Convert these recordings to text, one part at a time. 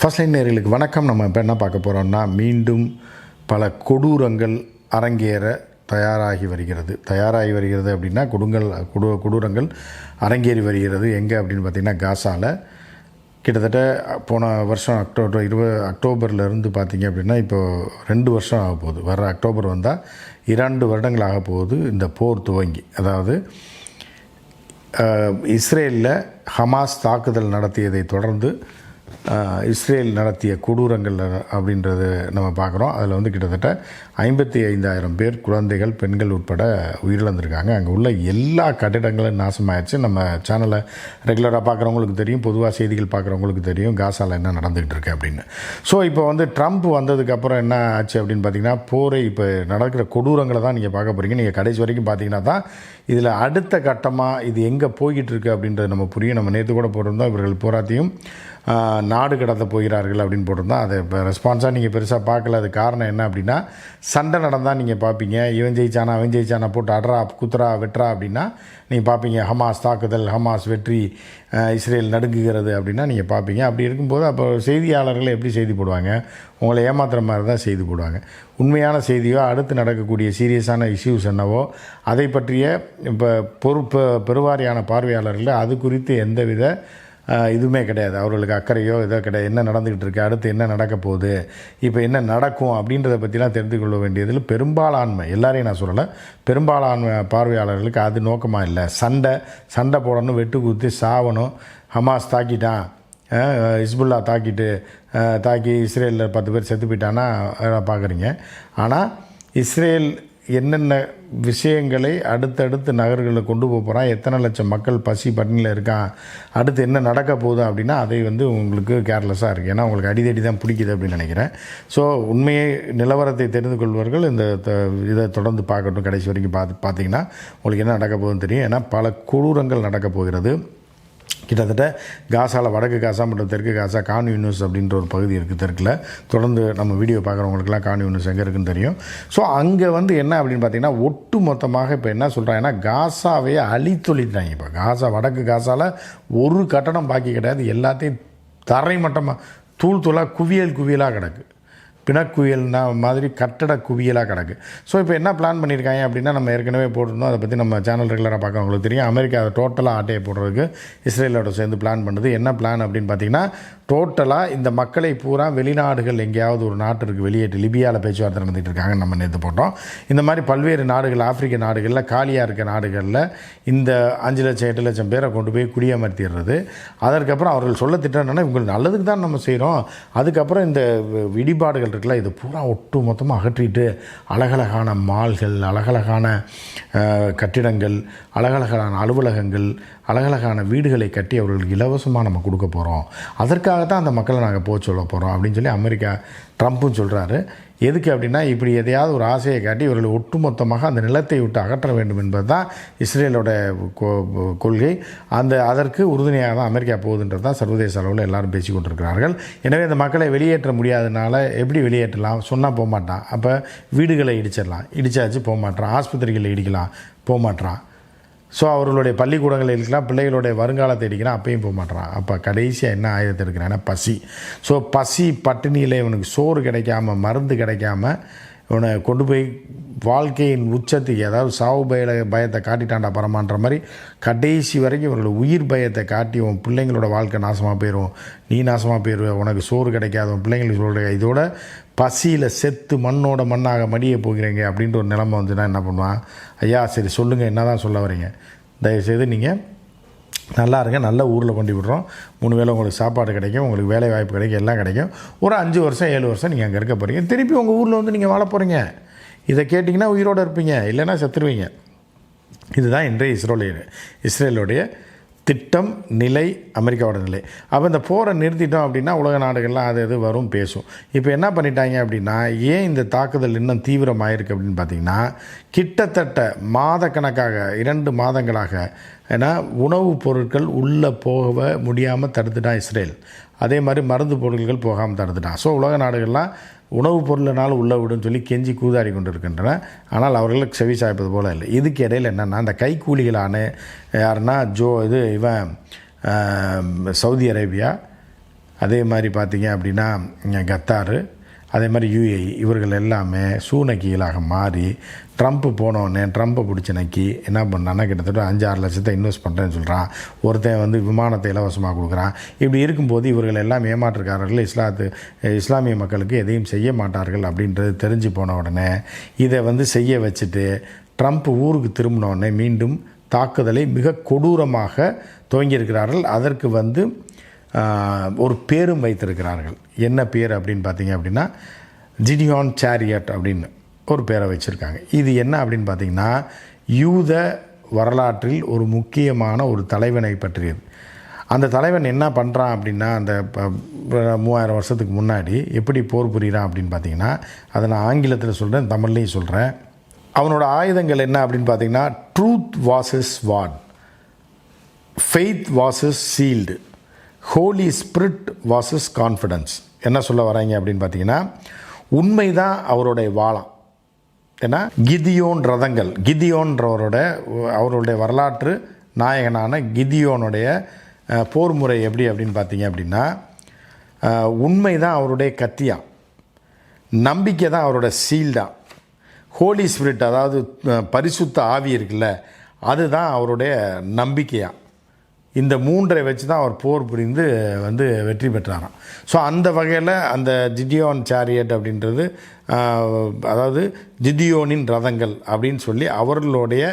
First line நேர்களுக்கு வணக்கம். நம்ம இப்போ என்ன பார்க்க போகிறோம்னா மீண்டும் பல கொடூரங்கள் அரங்கேற தயாராகி வருகிறது. தயாராகி வருகிறது அப்படின்னா கொடுங்கள் கொடு கொடூரங்கள் அரங்கேறி வருகிறது. எங்கே அப்படின்னு பார்த்திங்கன்னா காசாவில் கிட்டத்தட்ட போன வருஷம் அக்டோபர் இருபது அக்டோபர்லேருந்து பார்த்தீங்க அப்படின்னா இப்போது ரெண்டு வருஷம் ஆக போகுது. வர அக்டோபர் வந்தால் இரண்டு வருடங்கள் ஆக போகுது இந்த போர் துவங்கி. அதாவது இஸ்ரேலில் ஹமாஸ் தாக்குதல் நடத்தியதை தொடர்ந்து இஸ்ரேல் நடத்திய கொடூரங்கள் அப்படின்றது நம்ம பார்க்குறோம். அதில் வந்து கிட்டத்தட்ட ஐம்பத்தி ஐந்தாயிரம் பேர் குழந்தைகள் பெண்கள் உட்பட உயிரிழந்திருக்காங்க. அங்கே உள்ள எல்லா கட்டிடங்களும் நாசமாயிருச்சு. நம்ம சேனலை ரெகுலராக பார்க்குறவங்களுக்கு தெரியும் பொதுவாக செய்திகள் பார்க்குறவங்களுக்கு தெரியும் காசாவில் என்ன நடந்துகிட்டு இருக்கு அப்படின்னு. ஸோ இப்போ வந்து ட்ரம்ப் வந்ததுக்கப்புறம் என்ன ஆச்சு அப்படின்னு பார்த்தீங்கன்னா போரை இப்போ நடக்கிற கொடூரங்களை தான் நீங்கள் பார்க்க போகிறீங்க நீங்கள் கடைசி வரைக்கும் பார்த்தீங்கன்னா தான் இதில் அடுத்த கட்டமாக இது எங்கே போய்கிட்டு இருக்கு அப்படின்றது நம்ம புரியும். நம்ம நேற்று கூட போட்டிருந்தோம் இவர்கள் போராத்தையும் நாடு கடத்த போகிறார்கள் அப்படின்னு போட்டிருந்தோம். அதை இப்போ ரெஸ்பான்ஸாக நீங்கள் பெருசாக பார்க்கல. அது காரணம் என்ன அப்படின்னா சண்டை நடந்தால் நீங்கள் பார்ப்பீங்க. இவன் ஜெயிச்சானா அவன் ஜெயிச்சானா போட்டு அட்ரா குத்துரா வெட்டுறா அப்படின்னா நீங்கள் பார்ப்பீங்க. ஹமாஸ் தாக்குதல் ஹமாஸ் வெற்றி இஸ்ரேல் நடுங்குகிறது அப்படின்னா நீங்கள் பார்ப்பீங்க. அப்படி இருக்கும்போது அப்போ செய்தியாளர்கள் எப்படி செய்தி போடுவாங்க? உங்களை ஏமாத்துற மாதிரி தான் செய்தி போடுவாங்க. உண்மையான செய்தியோ அடுத்து நடக்கக்கூடிய சீரியஸான இஷ்யூஸ் என்னவோ அதை பற்றிய இப்போ பொறுப்பு பெருவாரியான பார்வையாளர்கள் அது குறித்து எந்தவித வித இதுவுமே கிடையாது. அவர்களுக்கு அக்கறையோ ஏதோ கிடையாது. என்ன நடந்துக்கிட்டு இருக்கு? அடுத்து என்ன நடக்க போகுது? இப்போ என்ன நடக்கும் அப்படின்றத பற்றிலாம் தெரிந்து கொள்ள வேண்டியதில் பெரும்பாலான்மை எல்லாரையும் நான் சொல்லலை பெரும்பாலான்மை பார்வையாளர்களுக்கு அது நோக்கமாக இல்லை. சண்டை சண்டை போடணும் வெட்டு குத்தி சாவணும். ஹமாஸ் தாக்கிட்டான். இஸ்புல்லா ஹிஸ்புல்லா தாக்கிட்டு தாக்கி இஸ்ரேலில் பத்து பேர் செத்து போயிட்டான்னா பார்க்குறீங்க ஆனால் இஸ்ரேல் என்னென்ன விஷயங்களை அடுத்தடுத்து நகர்களில் கொண்டு போக போகிறான் எத்தனை லட்சம் மக்கள் பசி பட்டினியில் இருக்கான் அடுத்து என்ன நடக்க போகுது அப்படின்னா அதை வந்து உங்களுக்கு கேர்லெஸ்ஸாக இருக்குது ஏன்னா உங்களுக்கு அடிதடி தான் பிடிக்குது அப்படின்னு நினைக்கிறேன். ஸோ உண்மையை நிலவரத்தை தெரிந்து கொள்வர்கள் இந்த த- இதை தொடர்ந்து பார்க்கட்டும். கடைசி வரைக்கும் பார்த்து பார்த்தீங்கன்னா உங்களுக்கு என்ன நடக்க போகுதுன்னு தெரியும். ஏன்னா பல கொடூரங்கள் நடக்க போகிறது. கிட்டத்தட்ட காசாவில் வடக்கு காசா மற்றும் தெற்கு காசா கான் யூனிவர்ஸ் அப்படின்ற ஒரு பகுதி இருக்குது தெற்கில். தொடர்ந்து நம்ம வீடியோ பார்க்குறவங்களுக்குலாம் கான் யூனிவர்ஸ் எங்கே இருக்குன்னு தெரியும். ஸோ அங்கே வந்து என்ன அப்படின்னு பார்த்தீங்கன்னா ஒட்டு மொத்தமாக இப்போ என்ன சொல்கிறாங்கன்னா காசாவையே அழித்தொழித்தாங்க இப்போ. காசா வடக்கு காசாவில் ஒரு கட்டடம் பாக்கி கிடையாது. எல்லாத்தையும் தரைமட்டமாக தூள் தூளாக குவியல் குவியலாக கிடக்கு. பிணக்குவியல்னா மாதிரி கட்டட குவியலாக கிடக்கு. ஸோ இப்போ என்ன பிளான் பண்ணியிருக்காங்க அப்படின்னா நம்ம ஏற்கனவே போட்டிருந்தோம். அதை பற்றி நம்ம சேனல் ரெகுலராக பார்க்குறவங்களுக்கு தெரியும். அமெரிக்கா அதை டோட்டலாக ஆட்டையை போடுறதுக்கு இஸ்ரேலோட சேர்ந்து பிளான் பண்ணுது. என்ன பிளான் அப்படின்னு பார்த்தீங்கன்னா டோட்டலாக இந்த மக்களை பூரா வெளிநாடுகள் எங்கேயாவது ஒரு நாட்டிற்கு வெளியேற்று லிபியாவில் பேச்சுவார்த்தை நடந்துகிட்டு இருக்காங்க நம்ம நேற்று போட்டோம். இந்த மாதிரி பல்வேறு நாடுகள் ஆப்பிரிக்க நாடுகளில் காலியாக இருக்க நாடுகளில் இந்த அஞ்சு லட்சம் எட்டு லட்சம் பேரை கொண்டு போய் குடியமர்த்திடுறது. அதற்கப்புறம் அவர்கள் சொல்ல திட்டம் என்னென்னா உங்களுக்கு நல்லதுக்கு தான் நம்ம செய்கிறோம் அதுக்கப்புறம் இந்த இடிபாடுகள் இருக்குல்ல இது பூரா ஒட்டு மொத்தமாக அகற்றிட்டு அழகழகான மால்கள் அழகழகான கட்டிடங்கள் அழகழகான அலுவலகங்கள் அழகழகான வீடுகளை கட்டி அவர்களுக்கு இலவசமாக நம்ம கொடுக்க போகிறோம் அதற்காக தான் அந்த மக்களை நாங்கள் போக சொல்ல போகிறோம் அப்படின்னு சொல்லி அமெரிக்கா ட்ரம்ப்பும் சொல்கிறாரு எதுக்கு அப்படின்னா இப்படி எதையாவது ஒரு ஆசையை காட்டி இவர்களை ஒட்டுமொத்தமாக அந்த நிலத்தை விட்டு அகற்ற வேண்டும் என்பது தான் இஸ்ரேலோட கொள்கை. அந்த அதற்கு உறுதுணையாக தான் அமெரிக்கா போகுதுன்றது தான் சர்வதேச அளவில் எல்லாரும் பேசி கொண்டிருக்கிறார்கள். எனவே இந்த மக்களை வெளியேற்ற முடியாதனால எப்படி வெளியேற்றலாம்? சொன்னால் போக மாட்டான் அப்போ வீடுகளை இடிச்சிடலாம். இடிச்சாச்சு போக மாட்டான் ஆஸ்பத்திரிகளை இடிக்கலாம். போக மாட்டான் ஸோ அவர்களுடைய பள்ளிக்கூடங்கள் இருக்கலாம் பிள்ளைகளுடைய வருங்காலத்தை இடிக்கிறான் அப்பையும் போக மாட்டான் அப்போ கடைசியாக என்ன ஆயுதத்தை எடுக்கிறான்னா பசி. ஸோ பசி பட்டினியில் இவனுக்கு சோறு கிடைக்காம மருந்து கிடைக்காம இவனை கொண்டு போய் வாழ்க்கையின் உச்சத்துக்கு அதாவது சாவு பய பயத்தை காட்டிட்டாண்டா பரமான்ற மாதிரி கடைசி வரைக்கும் இவர்களோட உயிர் பயத்தை காட்டி உன் பிள்ளைங்களோட வாழ்க்கை நாசமாக போயிடும் நீ நாசமாக போயிடுவ உனக்கு சோறு கிடைக்காது உன் பிள்ளைங்களுக்கு சொல்கிற இதோட பசியில் செத்து மண்ணோட மண்ணாக மடிய போகிறீங்க அப்படின்ற ஒரு நிலைமை வந்துன்னா என்ன பண்ணுவான்? ஐயா சரி சொல்லுங்கள் என்ன தான் சொல்ல வரீங்க? தயவுசெய்து நீங்கள் நல்லா இருங்க நல்ல ஊரில் கொண்டு விடுறோம். மூணு வேளை உங்களுக்கு சாப்பாடு கிடைக்கும் உங்களுக்கு வேலை வாய்ப்பு கிடைக்கும் எல்லாம் கிடைக்கும். ஒரு அஞ்சு வருஷம் ஏழு வருஷம் நீங்கள் அங்கே இருக்க போகிறீங்க திருப்பி உங்கள் ஊரில் வந்து நீங்கள் வாழ போகிறீங்க இதை கேட்டிங்கன்னா உயிரோடு இருப்பீங்க இல்லைன்னா செத்துருவீங்க. இதுதான் இன்றைய இஸ்ரோலிய இஸ்ரேலுடைய திட்டம் நிலை அமெரிக்காவோட நிலை. அப்போ இந்த போரை நிறுத்திட்டோம் அப்படின்னா உலக நாடுகள்லாம் அது இது வரும் பேசும். இப்போ என்ன பண்ணிட்டாங்க அப்படின்னா ஏன் இந்த தாக்குதல் இன்னும் தீவிரமாயிருக்கு அப்படின்னு பார்த்தீங்கன்னா கிட்டத்தட்ட மாதக்கணக்காக இரண்டு மாதங்களாக ஏன்னா உணவுப் பொருட்கள் உள்ளே போக முடியாமல் தடுத்துட்டான் இஸ்ரேல். அதே மாதிரி மருந்து பொருட்கள் போகாமல் தடுத்துட்டான் ஸோ உலக நாடுகள்லாம் உணவுப் பொருளினால் உள்ளே விடுன்னு சொல்லி கெஞ்சி கூதாடி கொண்டு இருக்கின்றன ஆனால் அவர்களுக்கு செவி சாய்ப்பது போல இல்லை. இதுக்கு இடையில் என்னென்னா அந்த கைக்கூலிகளான யாருன்னா ஜோ இது இவன் சவுதி அரேபியா அதே மாதிரி பார்த்தீங்க அப்படின்னா இங்க கத்தாரு அதே மாதிரி யூஏஇ இவர்கள் எல்லாமே சூனக்கிகளாக மாறி ட்ரம்ப் போனோடனே ட்ரம்ப்பை பிடிச்ச நக்கி என்ன பண்ணான்னா கிட்டத்தட்ட அஞ்சு ஆறு லட்சத்தை இன்வெஸ்ட் பண்ணுறேன்னு சொல்கிறான் ஒருத்தன் வந்து விமானத்தை இலவசமாக கொடுக்குறான். இப்படி இருக்கும்போது இவர்கள் எல்லாம் ஏமாற்றுக்காரர்கள் இஸ்லாத்து இஸ்லாமிய மக்களுக்கு எதையும் செய்ய மாட்டார்கள் அப்படின்றது தெரிஞ்சு போன உடனே இதை வந்து செய்ய வச்சுட்டு ட்ரம்ப் ஊருக்கு திரும்பினோடனே மீண்டும் தாக்குதலை மிக கொடூரமாக துவங்கியிருக்கிறார்கள். அதற்கு வந்து ஒரு பேரும் வைத்திருக்கிறார்கள். என்ன பேர் அப்படின்னு பார்த்தீங்க அப்படின்னா ஜிடியான் சேரியட் அப்படின்னு ஒரு பேரை வச்சுருக்காங்க. இது என்ன அப்படின்னு பார்த்தீங்கன்னா யூத வரலாற்றில் ஒரு முக்கியமான ஒரு தலைவனை பற்றியது. அந்த தலைவன் என்ன பண்ணுறான் அப்படின்னா அந்த ப- மூவாயிரம் வருஷத்துக்கு முன்னாடி எப்படி போர் புரிகிறான் அப்படின்னு பார்த்தீங்கன்னா அதை நான் ஆங்கிலத்தில் சொல்கிறேன் தமிழ்லையும் சொல்கிறேன் அவனோட ஆயுதங்கள் என்ன அப்படின்னு பார்த்தீங்கன்னா truth was what faith was shield holy spirit was confidence என்ன சொல்ல வராங்க அப்படின்னு பார்த்தீங்கன்னா உண்மை தான் அவருடைய வாழம் ஏன்னா கிதியோன் ரதங்கள் கிதியோன்றவரோட அவருடைய வரலாற்று நாயகனான கிதியோனுடைய போர் முறை எப்படி அப்படின்னு பார்த்தீங்க அப்படின்னா உண்மை தான் அவருடைய கத்தியா. நம்பிக்கை தான் அவரோட சீல்டா. ஹோலி ஸ்பிரிட் அதாவது பரிசுத்த ஆவி இருக்குல்ல அதுதான் அவருடைய நம்பிக்கையாக இந்த மூன்றை வச்சு தான் அவர் போர் புரிந்து வந்து வெற்றி பெற்றாராம். ஸோ அந்த வகையில் அந்த ஜிடியோன் சாரியட் அப்படின்றது அதாவது ஜிடியோனின் ரதங்கள் அப்படின்னு சொல்லி அவர்களுடைய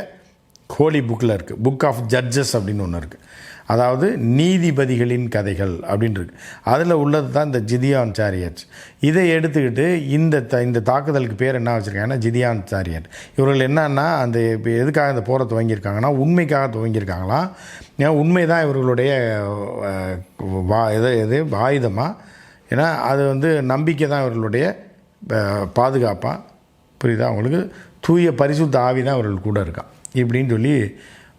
ஹோலி புக்கில் இருக்குது புக் ஆஃப் ஜட்ஜஸ் அப்படின்னு ஒன்று இருக்குது அதாவது நீதிபதிகளின் கதைகள் அப்படின்ருக்கு அதில் உள்ளது தான் இந்த ஜிதியான் சாரியட்ஸ் இதை எடுத்துக்கிட்டு இந்த த இந்த தாக்குதலுக்கு பேர் என்ன வச்சுருக்காங்கன்னா ஜிதியான் சாரியட் இவர்கள் என்னன்னா அந்த இப்போ எதுக்காக இந்த போரை துவங்கியிருக்காங்கன்னா உண்மைக்காக துவங்கியிருக்காங்களாம் ஏன் உண்மை தான் இவர்களுடைய வா இது எது ஆயுதமாக ஏன்னா அது வந்து நம்பிக்கை தான் இவர்களுடைய பாதுகாப்பாக புரியுதா? அவங்களுக்கு தூய பரிசுத்த ஆவி தான் அவர்கள் கூட இருக்கான் இப்படின்னு சொல்லி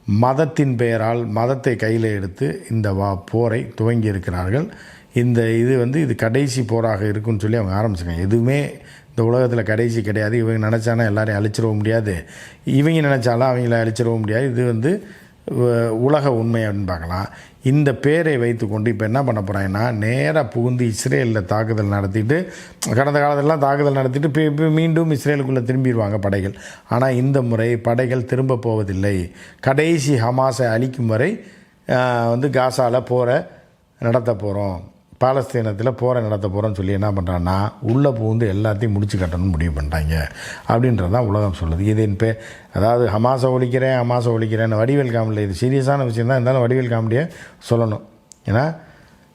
மதத்தின் பெயரால் மதத்தை கையில் எடுத்து இந்த வா போரை துவங்கி இருக்கிறார்கள். இந்த இது வந்து இது கடைசி போராக இருக்குன்னு சொல்லி அவங்க ஆரம்பிச்சிருக்காங்க. எதுவுமே இந்த உலகத்தில் கடைசி கிடையாது. இவங்க நினச்சானா எல்லாரையும் அழிச்சிடவும் முடியாது. இவங்க நினச்சாலும் அவங்கள அழிச்சிடவும் முடியாது. இது வந்து உலக உண்மை அப்படின்னு பார்க்கலாம். இந்த பேரை வைத்துக்கொண்டு இப்போ என்ன பண்ண போகிறாங்கன்னா நேராக புகுந்து இஸ்ரேலில் தாக்குதல் நடத்திட்டு கடந்த காலத்திலலாம் தாக்குதல் நடத்திட்டு இப்போ மீண்டும் இஸ்ரேலுக்குள்ளே திரும்பிடுவாங்க படைகள். ஆனால் இந்த முறை படைகள் திரும்ப போவதில்லை. கடைசி ஹமாஸை அழிக்கும் வரை வந்து காசாவில் போகிற நடத்த போகிறோம் பாலஸ்தீனத்தில் போரை நடத்த போகிறோன்னு சொல்லி என்ன பண்ணுறான்னா உள்ளே புகுந்து எல்லாத்தையும் முடிச்சு கட்டணும்னு முடிவு பண்ணுறாங்க அப்படின்றது தான் உலகம் சொல்லுது. இது என் பே அதாவது ஹமாசை ஒழிக்கிறேன் ஹமாசை ஒழிக்கிறேன்னு வடிவேல் காமெடியில் இது சீரியஸான விஷயம் தான் இருந்தாலும் வடிவேல் காமெடியை சொல்லணும். ஏன்னா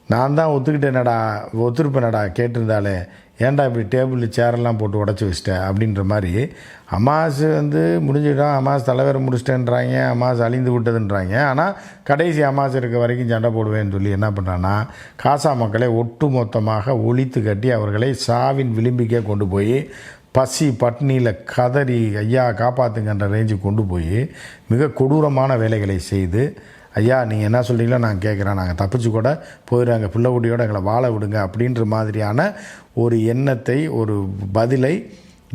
நான் தான் ஒத்துக்கிட்டேனடா ஒத்துருப்பேனடா கேட்டிருந்தாலே ஏன்டா இப்படி டேபிள் சேரெல்லாம் போட்டு உடச்சி வச்சிட்டேன் அப்படின்ற மாதிரி அமாஸ் வந்து முடிஞ்சிடும் அமாஸ் தலைவரை முடிச்சிட்டேன்றாங்க அமாஸ் அழிந்து விட்டதுன்றாங்க. ஆனால் கடைசி அமாஸ் இருக்க வரைக்கும் சண்டை போடுவேன்னு சொல்லி என்ன பண்ணுறான்னா காசா மக்களை ஒட்டு மொத்தமாக ஒழித்து கட்டி அவர்களை சாவின் விளிம்பிக்கே கொண்டு போய் பசி பட்னியில் கதறி ஐயா காப்பாற்றுங்கன்ற ரேஞ்சுக்கு கொண்டு போய் மிக கொடூரமான வேலைகளை செய்து ஐயா நீங்கள் என்ன சொல்கிறீங்களோ நாங்கள் கேட்குறேன் நாங்கள் தப்பிச்சு கூட போயிடுறாங்க பிள்ளை குட்டியோட எங்களை வாழ விடுங்க அப்படின்ற மாதிரியான ஒரு எண்ணத்தை ஒரு பதிலை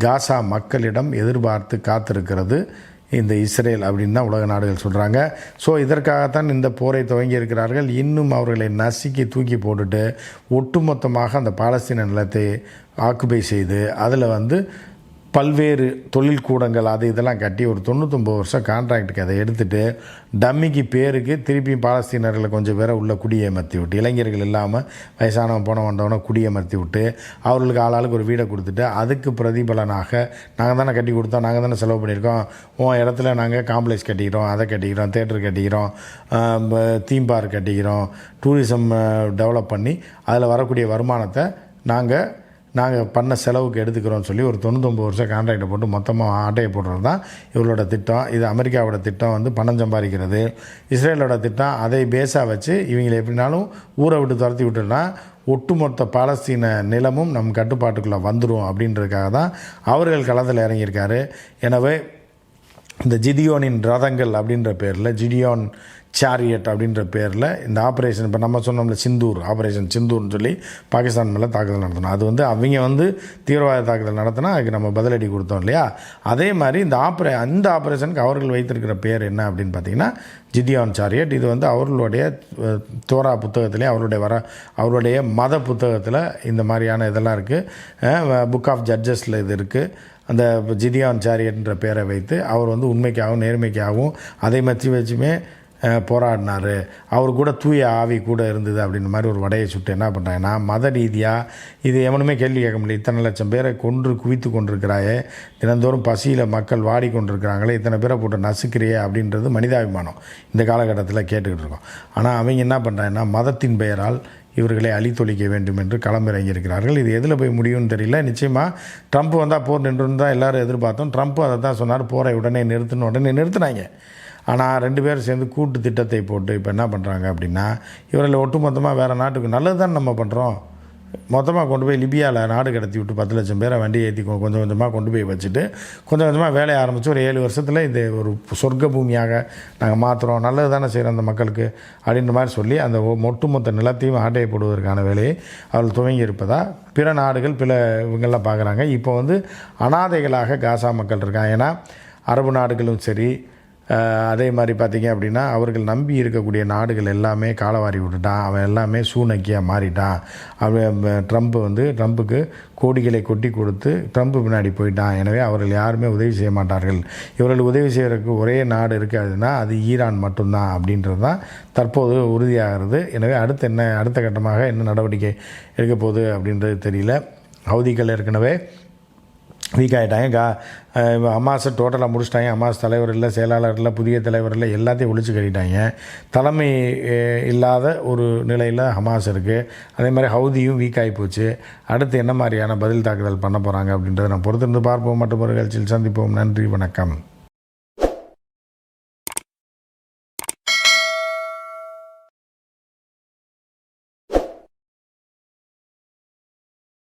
காசா மக்களிடம் எதிர்பார்த்து காத்திருக்கிறது இந்த இஸ்ரேல் அப்படின்னு தான் உலக நாடுகள் சொல்கிறாங்க ஸோ இதற்காகத்தான் இந்த போரை துவங்கி இருக்கிறார்கள். இன்னும் அவர்களை நசுக்கி தூக்கி போட்டுட்டு ஒட்டுமொத்தமாக அந்த பாலஸ்தீன நிலத்தை ஆக்குபை செய்து அதில் வந்து பல்வேறு தொழில் கூடங்கள் அது இதெல்லாம் கட்டி ஒரு தொண்ணூத்தொம்பது வருஷம் கான்ட்ராக்டுக்கு அதை எடுத்துட்டு டம்மிக்கு பேருக்கு திருப்பி பாலஸ்தீனர்களை கொஞ்சம் பேரை உள்ள குடியமர்த்தி விட்டு இளைஞர்கள் இல்லாமல் வயசானவன் போன வந்தவன குடியமர்த்தி விட்டு அவர்களுக்கு ஆளாளுக்கு ஒரு வீடை கொடுத்துட்டு அதுக்கு பிரதிபலனாக நாங்கள் தானே கட்டி கொடுத்தோம் நாங்கள் தானே செலவு பண்ணியிருக்கோம் உன் இடத்துல நாங்கள் காம்ப்ளெக்ஸ் கட்டிக்கிறோம் அதை கட்டிக்கிறோம் தேட்டர் கட்டிக்கிறோம் தீம் பார்க் கட்டிக்கிறோம் டூரிசம் டெவலப் பண்ணி அதில் வரக்கூடிய வருமானத்தை நாங்கள் நாங்கள் பண்ண செலவுக்கு எடுத்துக்கிறோம்னு சொல்லி ஒரு தொண்ணூத்தொம்பது வருஷம் கான்ட்ராக்டை போட்டு மொத்தமாக ஆட்டையை போடுறது தான் இவங்களோட திட்டம். இது அமெரிக்காவோட திட்டம் வந்து பணம் சம்பாதிக்கிறது. இஸ்ரேலோட திட்டம் அதை பேஸாக வச்சு இவங்களை எப்படினாலும் ஊரை விட்டு துரத்தி விட்டுனா ஒட்டுமொத்த பாலஸ்தீன நிலமும் நம் கட்டுப்பாட்டுக்குள்ளே வந்துடும் அப்படின்றதுக்காக தான் அவர்கள் களத்தில் இறங்கியிருக்காரு. எனவே இந்த ஜிதியோனின் ரதங்கள் அப்படின்ற பேரில் ஜிடியோன் சாரியட் அப்படின்ற பேரில் இந்த ஆப்ரேஷன் இப்போ நம்ம சொன்னோம்ல சிந்தூர் ஆப்ரேஷன் சிந்தூர்னு சொல்லி பாகிஸ்தான் மேலே தாக்குதல் நடத்தணும். அது வந்து அவங்க வந்து தீவிரவாத தாக்குதல் நடத்தினா அதுக்கு நம்ம பதிலடி கொடுத்தோம் இல்லையா? அதே மாதிரி இந்த ஆப்ரே அந்த ஆப்ரேஷனுக்கு அவர்கள் வைத்திருக்கிற பேர் என்ன அப்படின்னு பார்த்தீங்கன்னா ஜிதியான் சாரியட் இது வந்து அவர்களுடைய தோரா புத்தகத்திலே அவருடைய வர அவருடைய மத புத்தகத்தில் இந்த மாதிரியான இதெல்லாம் இருக்குது புக் ஆஃப் ஜட்ஜஸில் இது இருக்குது அந்த ஜிதியான் சாரியட்ன்ற பேரை வைத்து அவர் வந்து உண்மைக்காகவும் நேர்மைக்காகவும் அதை மற்றி வச்சுமே போராடினார். அவர் கூட தூய ஆவி கூட இருந்தது அப்படின்ற மாதிரி ஒரு வடையை சுட்டு என்ன பண்ணுறாங்கன்னா மத ரீதியாக இது எவனுமே கேள்வி கேட்க முடியல. இத்தனை லட்சம் பேரை கொன்று குவித்து கொண்டிருக்கிறாயே. தினந்தோறும் பசியில் மக்கள் வாடி கொண்டிருக்கிறாங்களே இத்தனை பேரை போட்டு நசுக்கிறியே அப்படின்றது மனிதாபிமானம். இந்த காலகட்டத்தில் கேட்டுக்கிட்டு இருக்கோம். ஆனால் அவங்க என்ன பண்ணுறாங்கன்னா மதத்தின் பெயரால் இவர்களை அழித்தொழிக்க வேண்டும் என்று களமிறங்கியிருக்கிறார்கள் இது எதில் போய் முடியும்னு தெரியல. நிச்சயமாக ட்ரம்ப் வந்தால் போர் நின்றுன்னு தான் எல்லோரும் எதிர்பார்த்தோம். ட்ரம்ப் அதை தான் சொன்னார். போரை உடனே நிறுத்தணும். உடனே நிறுத்தினாங்க. ஆனால் ரெண்டு பேரும் சேர்ந்து கூட்டு திட்டத்தை போட்டு இப்போ என்ன பண்ணுறாங்க அப்படின்னா இவர்களை ஒட்டுமொத்தமாக வேறு நாட்டுக்கு நல்லது தான் நம்ம பண்ணுறோம் மொத்தமாக கொண்டு போய் லிபியாவில் நாடு கடத்தி விட்டு பத்து லட்சம் பேரை வண்டி ஏற்றி கொஞ்சம் கொஞ்சமாக கொண்டு போய் வச்சுட்டு கொஞ்சம் கொஞ்சமாக வேலையை ஆரம்பித்து ஒரு ஏழு வருஷத்தில் இந்த ஒரு சொர்க்க பூமியாக நாங்கள் மாற்றுறோம் நல்லது தானே செய்கிறோம் அந்த மக்களுக்கு அப்படின்ற மாதிரி சொல்லி அந்த ஒட்டுமொத்த நிலத்தையும் ஆட்டையை போடுவதற்கான வேலையை அவர்கள் துவங்கி இருப்பதா பிற நாடுகள் பிற இவங்கெல்லாம் பார்க்குறாங்க இப்போ வந்து அனாதைகளாக காசா மக்கள் இருக்காங்க. ஏன்னா அரபு நாடுகளும் சரி அதே மாதிரி பார்த்தீங்க அப்படின்னா அவர்கள் நம்பி இருக்கக்கூடிய நாடுகள் எல்லாமே காலவாரி விட்டுட்டான். அவன் எல்லாமே சூனக்கியாக மாறிட்டான். அவன் ட்ரம்ப் வந்து ட்ரம்ப்புக்கு கோடிகளை கொட்டி கொடுத்து ட்ரம்ப் பின்னாடி போயிட்டான். எனவே அவர்கள் யாருமே உதவி செய்ய மாட்டார்கள். இவர்கள் உதவி செய்வதற்கு ஒரே நாடு இருக்காதுன்னா அது ஈரான் மட்டும்தான் அப்படின்றது தான் தற்போது உறுதியாகிறது. எனவே அடுத்து என்ன அடுத்த கட்டமாக என்ன நடவடிக்கை எடுக்க போகுது அப்படின்றது தெரியல. ஹவுதிகள் ஏற்கனவே வீக் ஆகிட்டாங்க கா டோட்டலாக முடிச்சிட்டாங்க. அமாஸ் தலைவர் இல்லை செயலாளர் இல்லை புதிய தலைவர் இல்லை எல்லாத்தையும் ஒழிச்சு கட்டிட்டாங்க. தலைமை இல்லாத ஒரு நிலையில் ஹமாஸ் இருக்குது அதே மாதிரி ஹவுதியும் வீக் ஆகி போச்சு. அடுத்து என்ன மாதிரியான பதில் தாக்குதல் பண்ண போகிறாங்க அப்படின்றத நான் பொறுத்திருந்து பார்ப்போம். மற்றும் ஒரு நிகழ்ச்சியில் சந்திப்போம். நன்றி வணக்கம்.